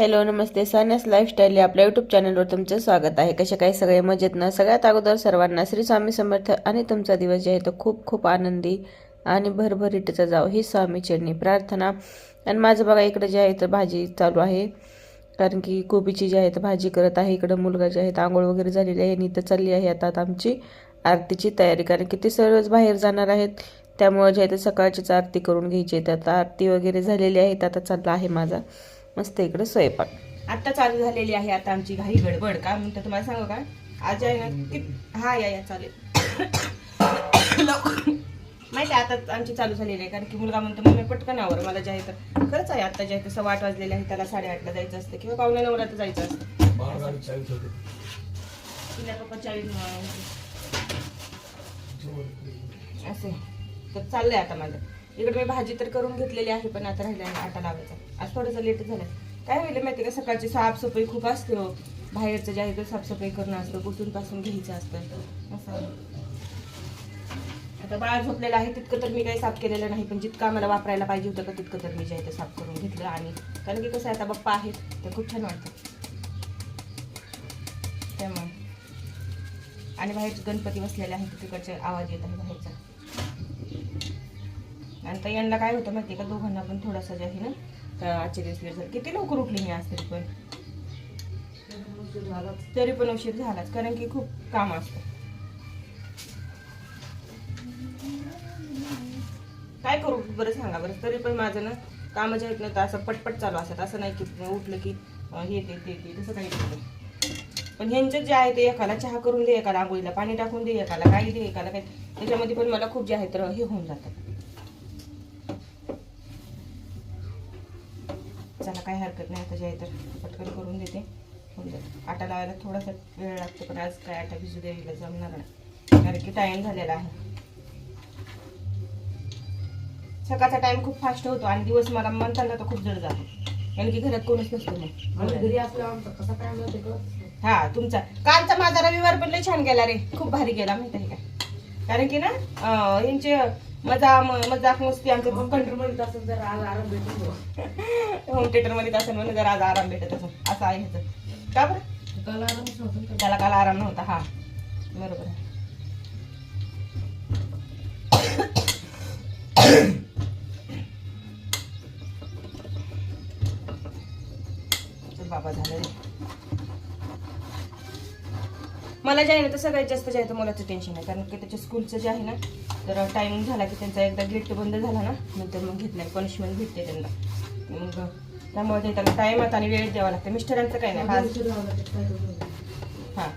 Hello नमस्ते. सान्यास lifestyle या आपल्या YouTube चॅनलवर तुमचं स्वागत आहे. कसे काही सगळे मजेत ना सगळ्यात अगोदर सर्वांना श्री स्वामी समर्थ आणि तुमचा दिवस जे आहे तो खूप खूप आनंदी आणि भरभरीटचा जाव. ही स्वामी चरणी प्रार्थना. आणि माझं बघा इकडं जे आहे तर भाजी चालू आहे. कारण की कोबीची जी आहे तर भाजी करत आहे. इकडं मुलगा जे आहे आंघोळ वगैरे झालेली आहे. आणि इथं चालली आहे आता आता आमची आरतीची तयारी. कारण की ते सर्वच बाहेर जाणार आहेत. त्यामुळे जे आहे ते सकाळचीच आरती करून घ्यायची आहे. तर आता आरती वगैरे झालेली आहे. तर आता चालला आहे माझा. मस्त इकडे स्वयंपाक. आता चालू झालेली आहे आता आमची घाई गडबड. का म्हणतो तुम्हाला सांगू का? आज आहे ना हा या या चालेल. लवकर. माहिती आहे आता आमची चालू झालेली आहे कारण की मुलगा म्हणतो मग मी पटकन आवर मला जे आहे तर खरंच आहे आता जे आहे तसं सव्वा आठ वाजलेले आहे त्याला साडेआठला जायचं असतं किंवा पावणे नऊला तर जायचं असतं. तिला पप्पा चाळीस असे तर चाललंय आता माझं. इकडे मी भाजी तर करून घेतलेली आहे पण आता राहिला आटा लावायचा. आज थोडंसं लेट झालं काय होईल माहिती का? सकाळची साफसफाई खूप असते हो. बाहेरचं जे आहे ते साफसफाई करणं असतं कुठून पासून घ्यायचं असतं. असं आता बाळ झोपलेलं आहे तितकं तर मी काही साफ केलेलं नाही पण जितकं आम्हाला वापरायला पाहिजे होतं का तितकं तर मी जे आहे ते साफ करून घेतलं आणि कारण की कसं आहे आता बाप्पा आहेत ते खूप छान वाटतं. त्यामुळे. आणि बाहेरचे गणपती बसलेले आहेत तिकडचे आवाज येत आहे बाहेरचा. आणि तर यांना काय होतं माहिती का? दोघांना पण थोडासा जे आहे ना आजचे दिवस वेळ झाला. किती लवकर उठली मी आज तरी पण. तरी पण उशीर झालाच कारण की खूप काम असतं. काय करू? बरं सांगा बरं. तरी पण माझं ना कामं जे आहेत ना तर असं पटपट चालू असतात. असं नाही की उठलं की हे ते ते ते तसं काही नाही. पण ह्यांचं जे आहे ते एकाला चहा करून दे एकाला आंघोळीला पाणी टाकून दे एकाला काही दे एकाला काही त्याच्यामध्ये पण मला खूप जे आहे तर हे होऊन जातात चला काही हरकत नाही. आता जे आहे तर पटकन करून देते. होऊन जातं आटा लावायला थोडासा वेळ लागतो पण आज काय आटा भिजू द्यायला जमणार नाही. कारण की टाइम झालेला आहे. सकाळचा टाइम खूप फास्ट होतो आणि दिवस मला म्हणताना तर खूप जड जातो कारण की घरात कोणच नसतो मग. घरी असल्यावर कसा हा तुमचा. कालचा माझा रविवार पण लय छान गेला रे. खूप भारी गेला माहिती आहे का? कारण की ना यांचे मजा मजाक मस्ती आमचं मग कंट्रोलमध्ये असं जर आज आराम भेटतो होम थिएटरमध्ये असं म्हणून जरा आज आराम भेटत असं. असं आहे ह्याचं. का बरं? काल आरामच नव्हतं. त्याला काल आराम नव्हता हा. बरोबर आहे. मला जे आहे ना तर सगळ्यात जास्त जे आहे तर मुलाचं टेन्शन आहे. कारण की त्याच्या स्कूलचं जे आहे ना तर टायमिंग झाला की त्यांचा एकदा गेट बंद झाला ना नंतर मग घेत नाही पनिशमेंट भेटते त्यांना. मग त्यामुळे ते त्याला टायमात आणि वेळेत द्यावा लागतं. मिस्टरांचं काय नाही हां.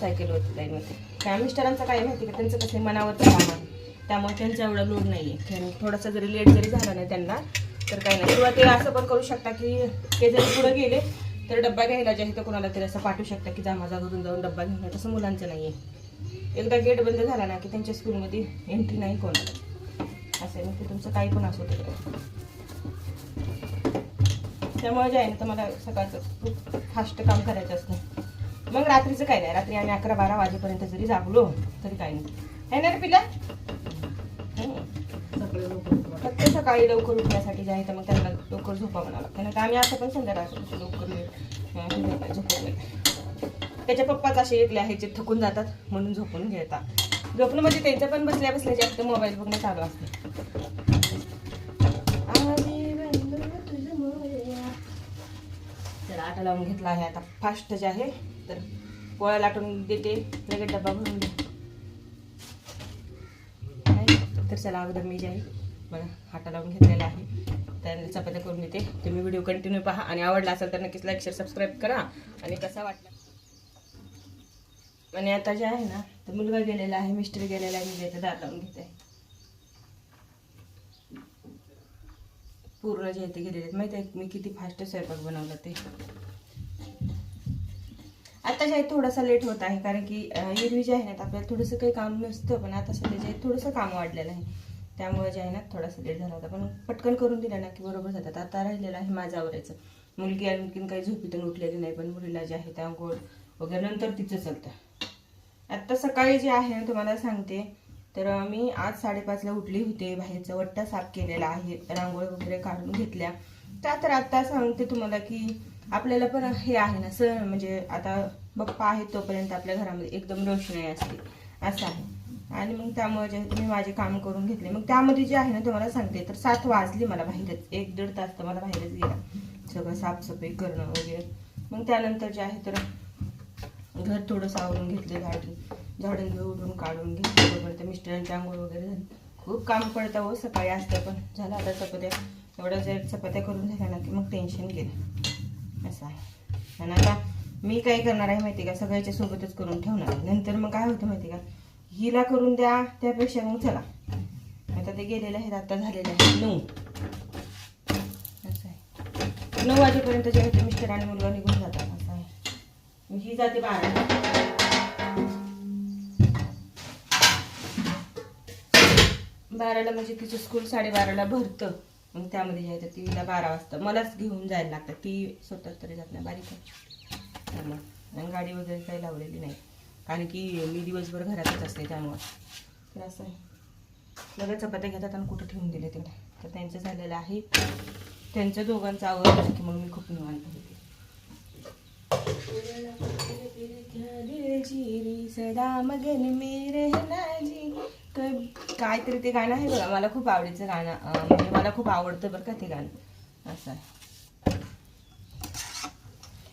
सायकल होती लाईनमध्ये काय मिस्टरांचं काय माहिती का त्यांचं कसं आहे, मनावरचं काम आहे. त्यामुळे त्यांचा एवढा लोड नाही आहे थोडासा जरी लेट जरी झाला नाही त्यांना तर काही नाही. किंवा ते असं पण करू शकता की ते जरी पुढं गेले तर डब्बा घ्यायला जे तर कोणाला तरी असं पाठवू शकता की जा माझा घरून जाऊन डब्बा घेऊन तसं मुलांचं नाही आहे एकदा गेट बंद झाला ना की त्यांच्या स्कूलमध्ये एंट्री नाही कोणाला. असं आहे. ते तुमचं काही पण असू तिकडे त्यामुळे जे आहे ना तर मला सकाळचं खूप फास्ट काम करायचं असतं. मग रात्रीचं काय नाही. रात्री आम्ही अकरा बारा वाजेपर्यंत जरी जागलो तरी काही नाही. आहे ना रे पिला सकाळी लवकर उठण्यासाठी जे आहे तर मग त्यांना लवकर झोपावं लागतं. नाही तर आम्ही असं पण संध्याकाळ लवकर वेळ, त्याच्या पप्पाच असे एकले आहेत जे थकून जातात म्हणून झोपून घेतात. झोपणं म्हणजे त्यांचं पण बसल्या बसल्या जास्त मोबाईल बघणं चालू असते. तर आटा लावून घेतला आहे आता. फास्ट जे आहे तर पोळ्या लाटून देते. लगेच डब्बा भरून दे तर चला अगोदर मी जे आहे हाता लावून घेतलेला आहे. तर चपात्या करून देते. तुम्ही व्हिडिओ कंटिन्यू पहा आणि आवडला असेल तर नक्कीच लाईक शेअर सबस्क्राईब करा. आणि कसा वाटला? आणि आता जे आहे ना तर मुलगा गेलेला आहे मिस्टर गेलेला आहे मी त्याचं दार लावून घेते. पूर्ण जे आहे ते गेलेले आहेत माहिती आहे मी किती फास्ट स्वयंपाक बनवला ते. आता जे आहे थोडासा लेट होत आहे कारण की अं, एरवी जे आहे ना आपल्याला थोडंसं काही काम नसतं पण आता सध्या जे आहे थोडंसं काम वाढलेलं आहे. त्यामुळे जे आहे ना थोडासा लेट झाला होता. पण पटकन करून दिला ना की बरोबर जातात आता राहिलेलं आहे माझं आवरायचं. मुलगी आणखीन काही झोपीतून उठलेली नाही पण मुलीला जे आहे त्या आंघोळ वगैरे नंतर तिचं चालतं. आत्ता सकाळी जे आहे ना तुम्हाला सांगते तर मी आज साडेपाचला उठली होते. बाहेरचा वट्टा साफ केलेला आहे. रांगोळी वगैरे काढून घेतल्या. त्या तर आत्ता सांगते तुम्हाला की आपल्याला पण हे आहे ना सण म्हणजे आता बप्पा आहे तोपर्यंत आपल्या घरामध्ये एकदम रोषणाई असते. असं आहे. आणि मग त्यामुळे जे मी माझे काम करून घेतले. मग त्यामध्ये जे आहे ना ते मला सांगते. तर सात वाजली मला बाहेरच. एक दीड तास तर मला बाहेरच गेला. सगळं साफसफाई करणं वगैरे. मग त्यानंतर जे आहे तर घर थोडंसं आवरून घेतलं झाडून झाडून घेऊन काढून घेतलं. तर मिस्टरांची आंघोळ वगैरे झाली. खूप काम पडतं हो सकाळी असतं पण. झालं आता चपात्या. एवढ्या जर चपात्या करून झाल्या ना की मग टेन्शन गेलं. असं आहे. आणि आता मी काय करणार आहे माहिती का? सगळ्याच्या सोबतच करून ठेवणार नंतर मग काय होतं माहिती का? हिला करून द्या त्यापेक्षा मग चला. आता ते गेलेले आहेत आता झालेले आहेत. नऊ. असं आहे. नऊ वाजेपर्यंत जे आहे मिस्टर आणि मुलगा निघून जातात. असं आहे. मग ही जाते बारा. बाराला म्हणजे तिचं स्कूल साडेबाराला भरतं. मग त्यामध्ये जे आहे तिला बारा वाजता. मलाच घेऊन जायला लागतं. ती स्वतःच तरी जात नाही. बारीक आहे. त्यामुळे. आणि गाडी वगैरे काही लावलेली नाही. कारण की मी दिवसभर घरातच असते त्यामुळं. तर असं आहे. लगेच चपात्या घेतात आणि कुठं ठेवून दिले तिकडे तर त्यांचं झालेलं आहे. त्यांचं दोघांचं आवड की मग मी खूप निवांत होते. सदा मगन में जी काहीतरी ते गाणं आहे बघा. मला खूप आवडीचं गाणं म्हणजे मला खूप आवडतं बरं का ते गाणं. असं आहे.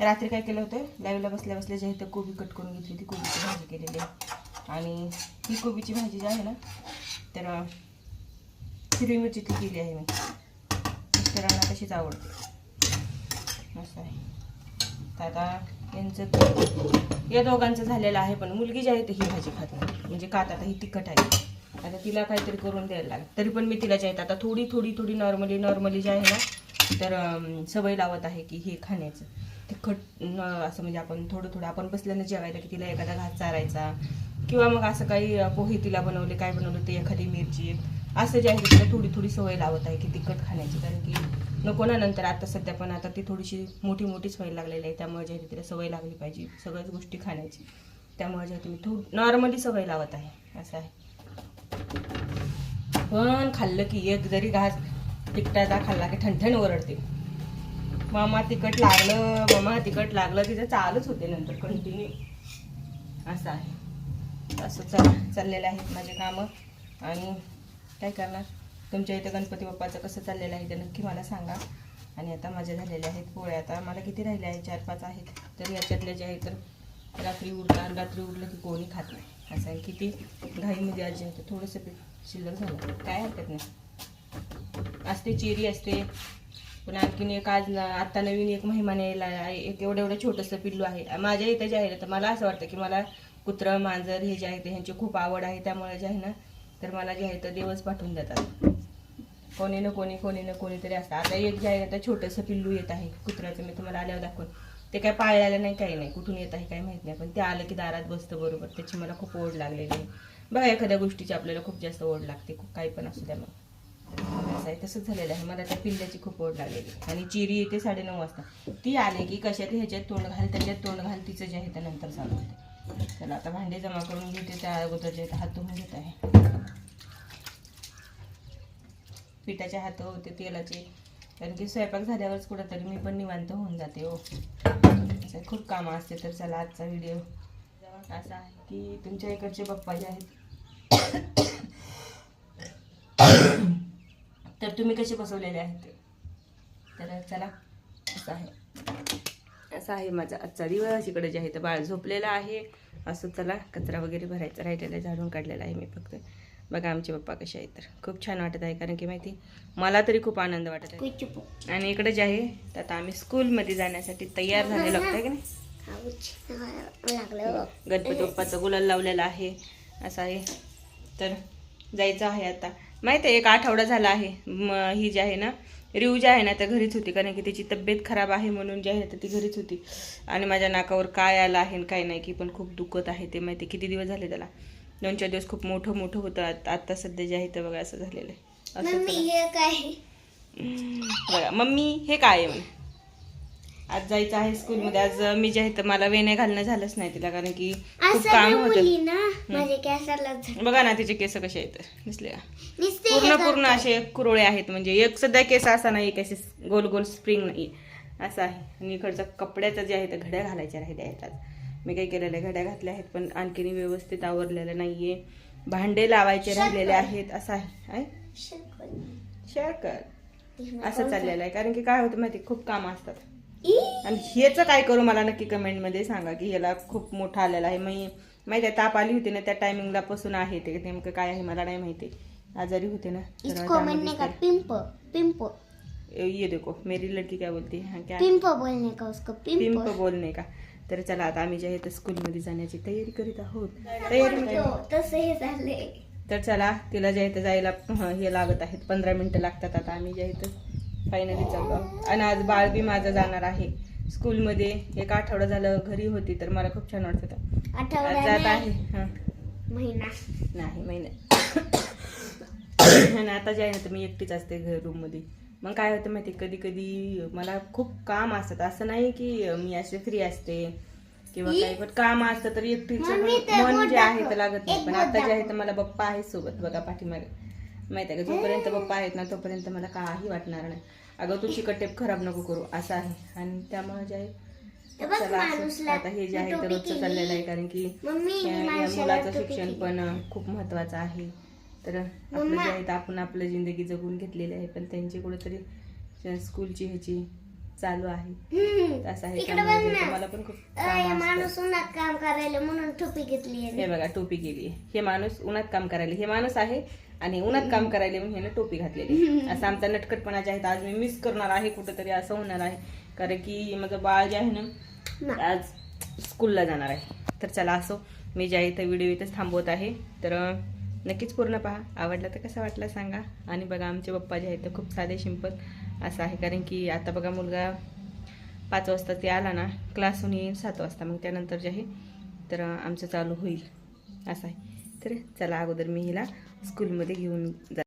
रात्री काय केलं होतं? लाईव्हला बसल्या बसल्या जे आहे तर कोबी कट करून घेतली ती कोबीची भाजी केलेली आहे. आणि ही कोबीची भाजी जी आहे ना तर हिरवी मिरचीची केली आहे मी. मिस्टरांना तशीच आवडते. असं आहे. तर आता यांचं या दोघांचं झालेलं आहे पण मुलगी जी आहे ती ही भाजी खात नाही. म्हणजे खात आता ही तिखट आहे. आता तिला काहीतरी करून द्यायला लागेल. तरी पण मी तिला जे आहेत आता थोडी थोडी थोडी नॉर्मली नॉर्मली जे आहे ना तर सवय लावत आहे की हे खाण्याचं. तिखट खट असं म्हणजे आपण थोडं थोडं आपण बसल्यानं जेवायला की तिला एखादा घास चारायचा. किंवा मग असं काही पोहे तिला बनवले काय बनवलं ते एखादी मिरची. असं जे आहे तिला थोडी थोडी सवय लावत आहे की तिखट खाण्याची. कारण की नको ना नंतर आता सध्या पण आता ती थोडीशी मोठी मोठीच व्हायला लागलेली आहे. त्यामुळे जे आहे तिला सवय लागली पाहिजे सगळ्याच गोष्टी खाण्याची. त्यामुळे जे आहे मी थोडी नॉर्मली सवय लावत आहे. असं आहे. पण खाल्लं की एक जरी घास तिखटाचा खाल्ला की ठणठण ओरडते. मामा तिखट लागलं मामा तिखट लागलं तिचं चालूच होते नंतर कंटिन्यू असं आहे. असं चाल चाललेलं आहेत माझे कामं. आणि काय करणार? तुमच्या इथं गणपती बाप्पाचं कसं चाललेलं आहे ते नक्की मला सांगा. आणि आता माझ्या झालेल्या आहेत पोळ्या. आता मला किती राहिल्या आहेत चार पाच आहेत. तर याच्यातले जे आहे तर रात्री उरलं रात्री उरलं की कोणी खात नाही. असं आहे. किती घाईमध्ये आज जे थोडंसं पीठ शिल्लक झालं. काय हरकत नाही. असते चिरी असते. पण आणखीन एक आज ना आता नवीन एक महिमान यायला आहे. एक एवढं एवढं छोटंसं पिल्लू आहे. माझ्या इथं जे आहे ना तर मला असं वाटतं की मला कुत्रं मांजर हे जे आहे ते ह्यांची खूप आवड आहे. त्यामुळे जे आहे ना तर मला जे आहे तर देवच पाठवून देतात. कोणी ना कोणी कोणी ना कोणीतरी असतं. आता एक जे आहे ना तर छोटंसं पिल्लू येत आहे. कुत्र्याचं मी तुम्हाला आल्यावर दाखवून ते काय पाळलेलं नाही काही नाही. कुठून येत आहे काही माहीत नाही. पण ते आलं की दारात बसतं बरोबर. त्याची मला खूप ओढ लागलेली आहे. बघा एखाद्या गोष्टीची आपल्याला खूप जास्त ओढ लागते. खूप काही पण असू द्या मग. वाजता आहे तसंच झालेलं आहे. मला त्या पिल्ल्याची खूप ओढ लागलेली आणि चिरी येते साडेनऊ वाजता. ती आले की कशात ह्याच्यात तोंड घाल त्याच्यात तोंड घाल तिचं जे आहे ते नंतर चालू होते. चला आता भांडे जमा करून घेते. त्या अगोदर जे हात धुवून घेत आहे. पिठाचे हात होते तेलाचे. कारण की स्वयंपाक झाल्यावरच कुठंतरी मी पण निवांत होऊन जाते हो. खूप कामं असते तर चला आजचा व्हिडिओ असा आहे की तुमच्या इकडचे पप्पा जे आहेत तर तुम्ही कसे बसवलेले आहेत तर चला असं आहे. असा आहे माझा आजचा दिवस. इकडे जे आहे तर बाळ झोपलेलं आहे. असं चला कचरा वगैरे भरायचा राहिलेला झाडून काढलेला आहे मी फक्त. बघा आमचे पप्पा कसे आहेत तर. खूप छान वाटत आहे कारण की माहिती मला तरी खूप आनंद वाटत आहे. आणि इकडे जे आहे तर आता आम्ही स्कूलमध्ये जाण्यासाठी तयार झालेलो आहे की नाही? गणपती बाप्पाचा गुलाल लावलेला आहे. असं आहे. तर जायचं आहे आता. माहिती आहे एक आठवडा झाला आहे ही जी आहे ना रिव जी आहे ना त्या घरीच होती कारण की तिची तब्येत खराब आहे म्हणून जी आहे तर ती घरीच होती. आणि माझ्या नाकावर काय आलं आहे आणि काय नाही की पण खूप दुखत आहे ते माहिती किती दिवस झाले त्याला? दोन चार दिवस खूप मोठं मोठं होतं. आत- आता सध्या जे आहे ते बघा असं झालेलं आहे. असं बघा मम्मी हे काय आहे म्हणे? आज जायचं आहे स्कूलमध्ये. आज मी जे आहे तर मला वेण्या घालणं झालंच नाही तिला कारण की खूप काम होतं. केसाला बघा ना तिचे केस कसे आहेत. दिसले का? पूर्ण पूर्ण असे कुरळे आहेत. म्हणजे एक सध्या केस असा नाही की असे गोल गोल स्प्रिंग नाही. असं आहे. आणि इकडचं कपड्याचं जे आहे ते घड्या घालायच्या राहिल्या आहेत आज. मी काही केलेल्या घड्या घातल्या आहेत पण आणखीन व्यवस्थित आवरलेलं नाहीये. भांडे लावायचे राहिलेले आहेत असं आहे. आहे? शेअर कर असं चाललेलं आहे. कारण की काय होतं माहिती खूप कामं असतात. आणि ह्याचं काय करू मला नक्की कमेंटमध्ये सांगा की ह्याला खूप मोठा आलेला आहे. मी माहिती आहे ताप आली होती ना त्या टायमिंगला पासून आहे ते. नेमकं काय आहे मला नाही माहिती. आजारी होते ना तर इसको का. पिंप पिंप ये देखो मेरी लड़की क्या बोलती है? क्या? पिंप बोलने का उसको? पिंप पिंप बोलणे का? तर चला आता आम्ही जे आहे ते स्कूलमध्ये जाण्याची तयारी करीत आहोत. तयारी म्हणजे तसं हे तर चला तिला जे आहे ते जायला हं, लागत आहेत. पंधरा मिनिटं लागतात आता आम्ही जे आहे ते. फायनली आहोत. आणि आज बाळ बी माझं जाणार आहे. स्कूलमध्ये एक आठवडा झालं घरी होती तर मला खूप छान वाटत जात आहे. हं. महिना. नाही महिना. आणि आता जे आहे ना तर मी एकटीच असते घर रूममध्ये मग काय होतं माहिती कधी कधी मला खूप काम असतात. असं नाही की मी असे फ्री असते किंवा काही पण काम असतं तर एकटीचं मन जे आहे दाखव. ते लागत नाही. पण आता जे आहे. तर मला पप्पा आहे सोबत बघा पाठीमागे. माहिती आहे का? जोपर्यंत पप्पा आहेत ना तोपर्यंत मला काही वाटणार नाही. अगं तू चिकट टेप खराब नको करू. असं आहे. आणि त्यामुळे जे आहे ते बघ चला असं- माणूसला आता हे जे आहे ते टोपी रोजचं चाललेलं आहे कारण की मम्मी या- या माणसाला मुलाचं टोपी शिक्षण केली. पण अं, खूप महत्वाचं आहे. तर आपलं मम्मा. जे आहे ते आपण आपलं जिंदगी जगून घेतलेली आहे पण त्यांची कुठेतरी श- स्कूलची ह्याची चालू आहे. हम्म. तर असं आहे इकडे त्यामुळे बघ जे आहे ते ना. मला पण खूप कामं. माणूस उन्हात काम करायला म्हणून टोपी घेतली हे बघा टोपी केली हे माणूस उन्हात काम करायला. हे माणूस आहे आणि उन्हात काम करायला म्हणून ह्यानं टोपी घातलेली. असं आमचा नटखटपणा जे आहे आज मी मिस करणार आहे कुठेतरी असं होणार आहे. कारण की माझं बाळ जे आहे ना आज स्कूलला जाणार आहे. तर चला असो मी जे आहे ते व्हिडिओ इथेच थांबवत आहे. तर नक्कीच पूर्ण पहा. आवडला तर कसा वाटला सांगा. आणि बघा आमचे पप्पा जे आहेत ते खूप साधे सिंपल असं आहे. कारण की आता बघा मुलगा पाच वाजता ते आला ना क्लासहून येईल सात वाजता. मग त्यानंतर जे आहे तर आमचं चालू होईल. असं आहे. तर चला अगोदर मी हिला स्कूलमध्ये घेऊन जा